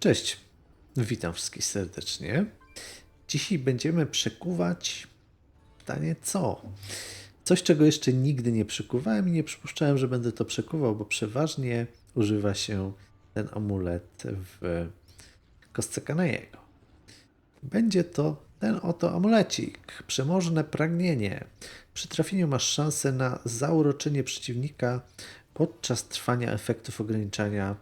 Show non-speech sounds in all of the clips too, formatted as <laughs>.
Cześć, witam wszystkich serdecznie. Dzisiaj będziemy przekuwać pytanie co? Coś, czego jeszcze nigdy nie przekuwałem i nie przypuszczałem, że będę to przekuwał, bo przeważnie używa się ten amulet w kostce Kanajego. Będzie to ten oto amulecik. Przemożne pragnienie. Przy trafieniu masz szansę na zauroczenie przeciwnika podczas trwania efektów ograniczania.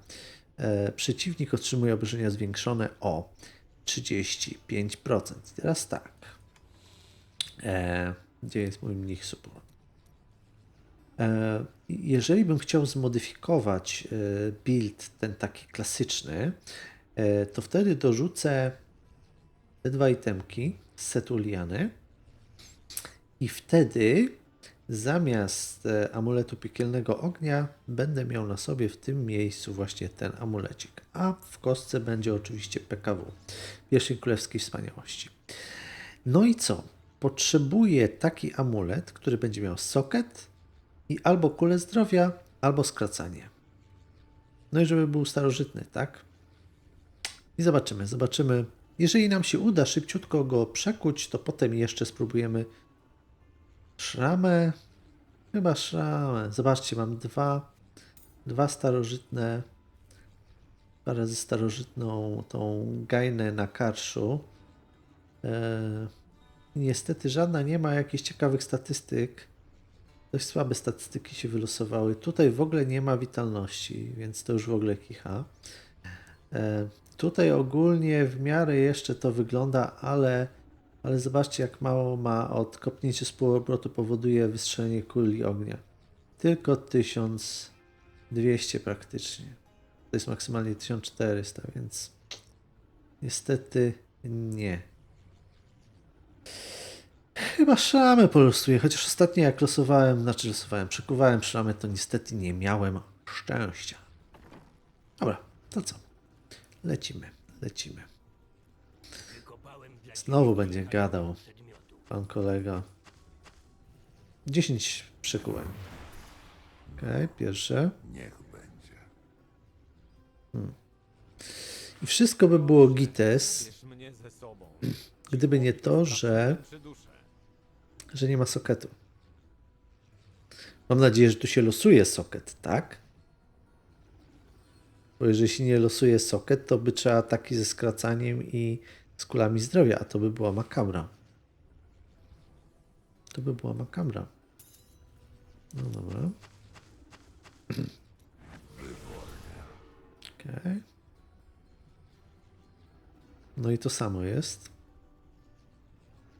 E, przeciwnik otrzymuje obrażenia zwiększone o 35%. Teraz tak. E, gdzie jest mój mnich support? E, jeżeli bym chciał zmodyfikować e, build ten taki klasyczny, e, to wtedy dorzucę te dwa itemki z setu liany i wtedy zamiast e, amuletu piekielnego ognia będę miał na sobie w tym miejscu właśnie ten amulecik. A w kostce będzie oczywiście PKW, pierwszej królewskiej wspaniałości. No i co? Potrzebuję taki amulet, który będzie miał soket i albo kulę zdrowia, albo skracanie. No i żeby był starożytny, tak? I zobaczymy, zobaczymy. Jeżeli nam się uda szybciutko go przekuć, to potem jeszcze spróbujemy szramę. Chyba szramę. Zobaczcie, mam dwa, dwa starożytne, dwa razy starożytną tą gajnę na karszu. Eee, niestety żadna nie ma jakichś ciekawych statystyk. Dość słabe statystyki się wylosowały. Tutaj w ogóle nie ma witalności, więc to już w ogóle kicha. E, tutaj ogólnie w miarę jeszcze to wygląda, ale, ale zobaczcie jak mało ma od kopnięcia z półobrotu powoduje wystrzelenie kuli ognia. Tylko 1200 praktycznie. To jest maksymalnie 1400, więc niestety nie. Chyba szramę polustuję, chociaż ostatnio jak losowałem, znaczy losowałem, przekuwałem szramę, to niestety nie miałem szczęścia. Dobra, to co? Lecimy, lecimy. Znowu będzie gadał pan kolega. 10 przekułem. Okej, pierwsze. Niech będzie. I wszystko by było gites, gdyby nie to, że, że nie ma soketu. Mam nadzieję, że tu się losuje soket, tak? Bo jeżeli się nie losuje soket, to by trzeba ataki ze skracaniem i z kulami zdrowia, a to by była makabra. To by była makabra. No dobra. <clears throat> Okej. No i to samo jest.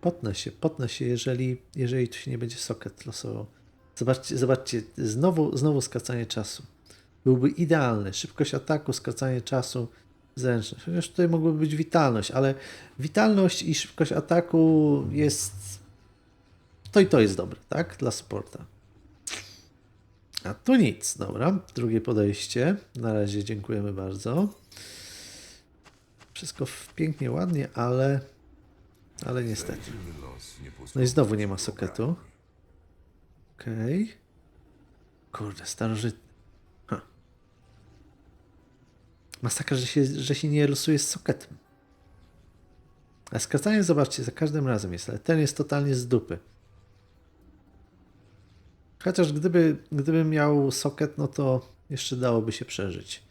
Potnę się, potnę się, jeżeli, jeżeli tu się nie będzie soket losował. Zobaczcie, zobaczcie, znowu, znowu skracanie czasu. Byłby idealny. Szybkość ataku, skracanie czasu, zręczność. Chociaż tutaj mogłaby być witalność, ale witalność i szybkość ataku jest. To i to jest dobre, tak? Dla supporta. A tu nic, dobra. Drugie podejście. Na razie dziękujemy bardzo. Wszystko pięknie, ładnie, ale. Ale niestety. No i znowu nie ma soketu. Okej. Kurde, starożytny. Masakra, że się, że się nie losuje z soketem. A skracanie, zobaczcie, za każdym razem jest, ale ten jest totalnie z dupy. Chociaż gdyby, gdyby miał soket, no to jeszcze dałoby się przeżyć.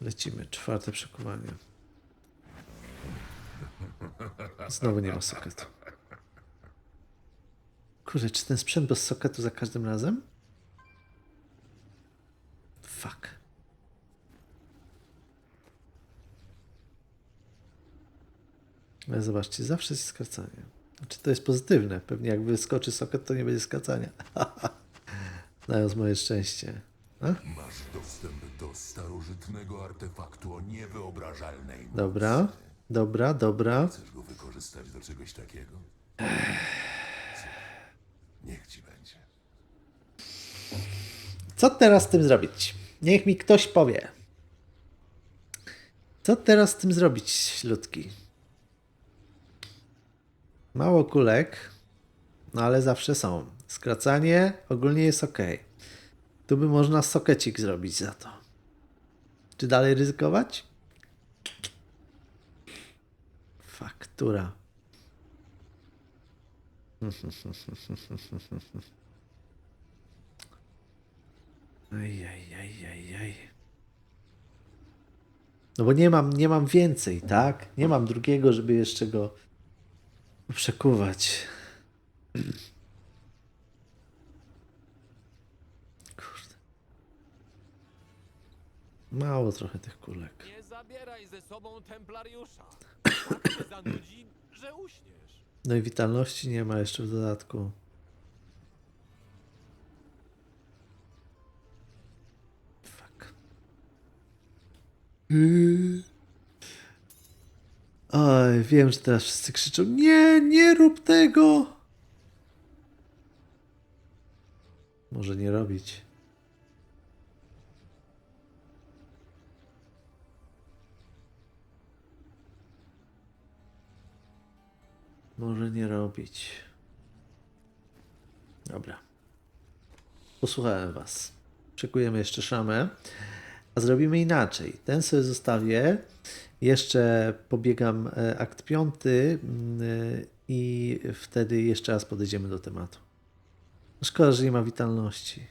Lecimy, czwarte przekuwanie. Znowu nie ma soketu. Kurde, czy ten sprzęt bez soketu za każdym razem? Fuck. Ale zobaczcie, zawsze jest skracanie. Znaczy to jest pozytywne. Pewnie jak wyskoczy soket, to nie będzie skracania. <laughs> Znając moje szczęście. A? Masz dostęp do starożytnego artefaktu o niewyobrażalnej mocy. Dobra, dobra, dobra. Chcesz go wykorzystać do czegoś takiego? Niech ci będzie. Co teraz z tym zrobić? Niech mi ktoś powie. Co teraz z tym zrobić, ludki? Mało kulek, no ale zawsze są. Skracanie ogólnie jest ok. Tu by można sokecik zrobić za to. Czy dalej ryzykować? Faktura. <laughs> Aj, aj, aj, aj, aj. No bo nie mam, nie mam więcej, tak? Nie mam drugiego, żeby jeszcze go przekuwać. Kurde. Mało trochę tych kulek. Nie zabieraj ze sobą templariusza. <coughs> Tak cię zanudzi, że uśniesz. No i witalności nie ma jeszcze w dodatku. Oj, wiem, że teraz wszyscy krzyczą Nie, nie rób tego! Może nie robić. Może nie robić. Dobra. Posłuchałem was. Czekujemy jeszcze szamę. A zrobimy inaczej. Ten sobie zostawię. Jeszcze pobiegam e, akt piąty mm, e, i wtedy jeszcze raz podejdziemy do tematu. No Szkoda, że nie ma witalności.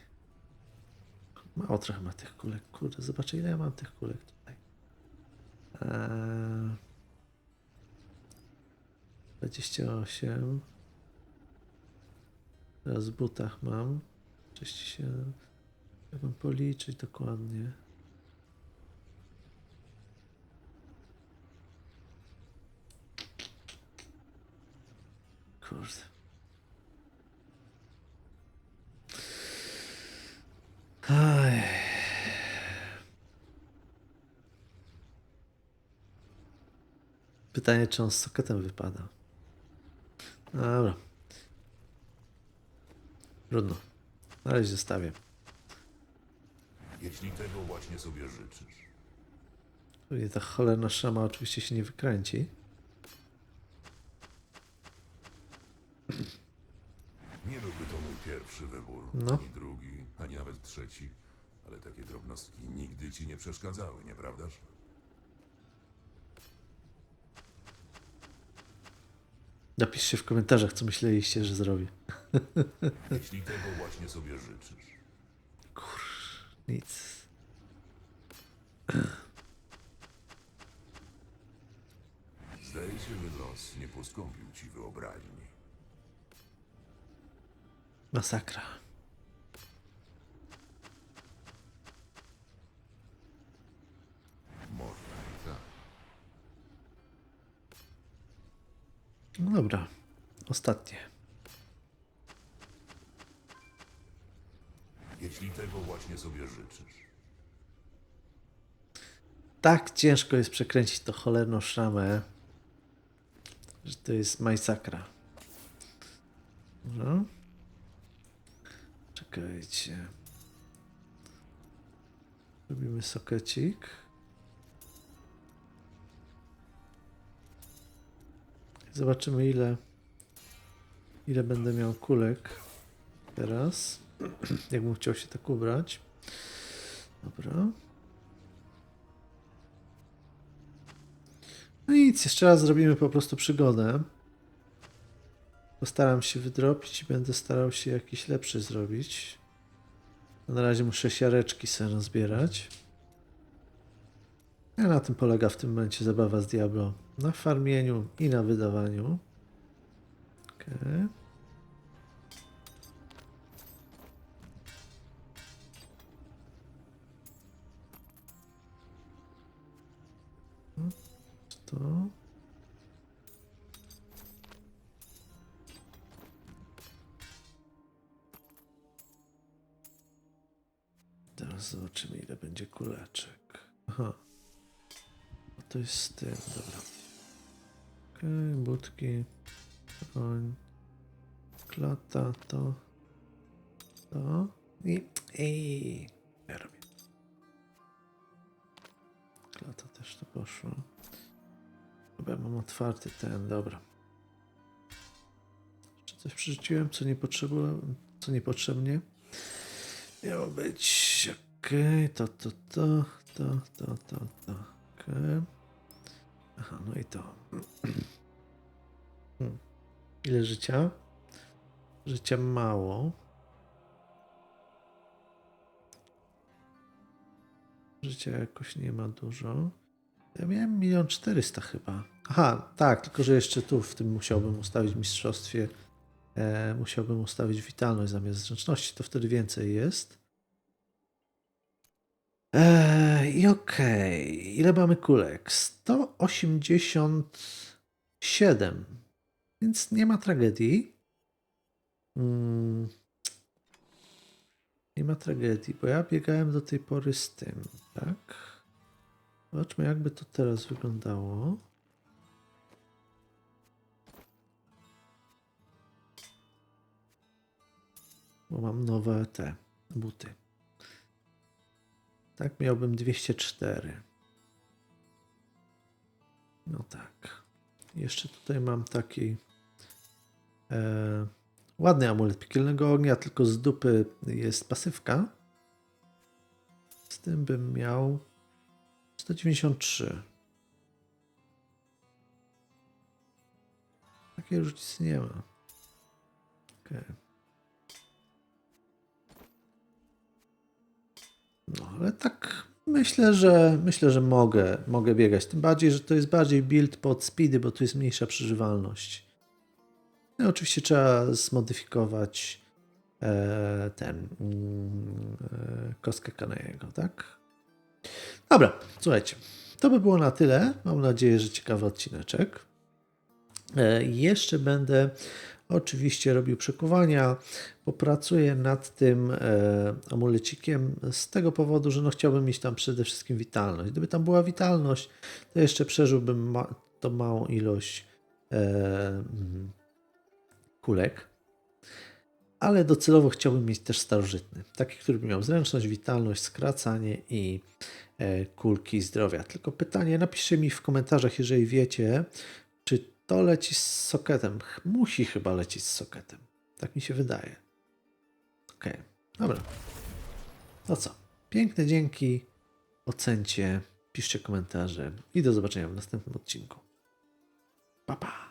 Mało trochę ma tych kulek. Kurde, zobaczę ile ja mam tych kulek tutaj. Eee... 28. Teraz w butach mam. 37. Jak mam policzyć dokładnie. Kurde. Aj. Pytanie, czy on z soketem wypada. Dobra. Trudno. Na razie zostawię. Jeśli tego właśnie sobie życzysz. Pewnie ta cholerna szama oczywiście się nie wykręci. Nie byłby to mój pierwszy wybór, No. ani drugi, ani nawet trzeci, ale takie drobnostki nigdy ci nie przeszkadzały, nieprawdaż? Napiszcie w komentarzach, co myśleliście, że zrobię. <laughs> Jeśli tego właśnie sobie życzysz. Nic. Zdaje się, że los nie poskąpił ci wyobraźni. Masakra. Można i tak. No dobra. Ostatnie. Jeśli tego właśnie sobie życzysz. Tak ciężko jest przekręcić to cholerną szamę, że to jest masakra. Dobra. Czekajcie. Robimy sokecik. Zobaczymy ile ile będę miał kulek teraz. <clears throat> Jakbym chciał się tak ubrać. Dobra. No nic, jeszcze raz zrobimy po prostu przygodę. Postaram się wydropić i będę starał się jakiś lepszy zrobić. Na razie muszę siareczki sobie zbierać. A na tym polega w tym momencie zabawa z Diablo. Na farmieniu i na wydawaniu. Okej. To. Teraz zobaczymy, ile będzie kuleczek. Aha. No to jest z tym, dobra. Okej, budki. Broń. Klata, to. To. I. I. Ja robię. Klata też to poszło. Chyba mam otwarty ten, dobra. Czy coś przerzuciłem, co nie potrzebuje, co niepotrzebnie? Miało być. Okej, to, to, to, to, to, to, to. Okej. Aha, no i to. Hmm. Ile życia? Życia mało. Życia jakoś nie ma dużo. Ja miałem milion czterysta chyba. Aha, tak, tylko że jeszcze tu w tym musiałbym ustawić mistrzostwie. E, musiałbym ustawić witalność zamiast zręczności, to wtedy więcej jest. E, I okej, ile mamy kulek? 187. Więc nie ma tragedii. Mm. Nie ma tragedii, bo ja biegałem do tej pory z tym, tak? Zobaczmy, jakby to teraz wyglądało. Bo mam nowe te buty. Tak, miałbym 204. No tak. Jeszcze tutaj mam taki e, ładny amulet piekielnego ognia, tylko z dupy jest pasywka. Z tym bym miał 193. Takiej różnicy nie ma. No, ale tak myślę, że myślę, że mogę, mogę biegać. Tym bardziej, że to jest bardziej build pod speedy, bo tu jest mniejsza przeżywalność. No, oczywiście trzeba zmodyfikować e, ten mm, e, kostkę Kanejego, tak? Dobra, słuchajcie. To by było na tyle. Mam nadzieję, że ciekawy odcineczek. E, jeszcze będę oczywiście robił przekuwania. Popracuję nad tym e, amulecikiem z tego powodu, że no chciałbym mieć tam przede wszystkim witalność. Gdyby tam była witalność, to jeszcze przeżyłbym ma, tą małą ilość e, mm, kulek. Ale docelowo chciałbym mieć też starożytny. Taki, który by miał zręczność, witalność, skracanie i e, kulki zdrowia. Tylko pytanie, napiszcie mi w komentarzach, jeżeli wiecie, to leci z soketem. Musi chyba lecieć z soketem. Tak mi się wydaje. Okej, dobra. No co? Piękne dzięki. Ocencie, piszcie komentarze i do zobaczenia w następnym odcinku. Pa, pa.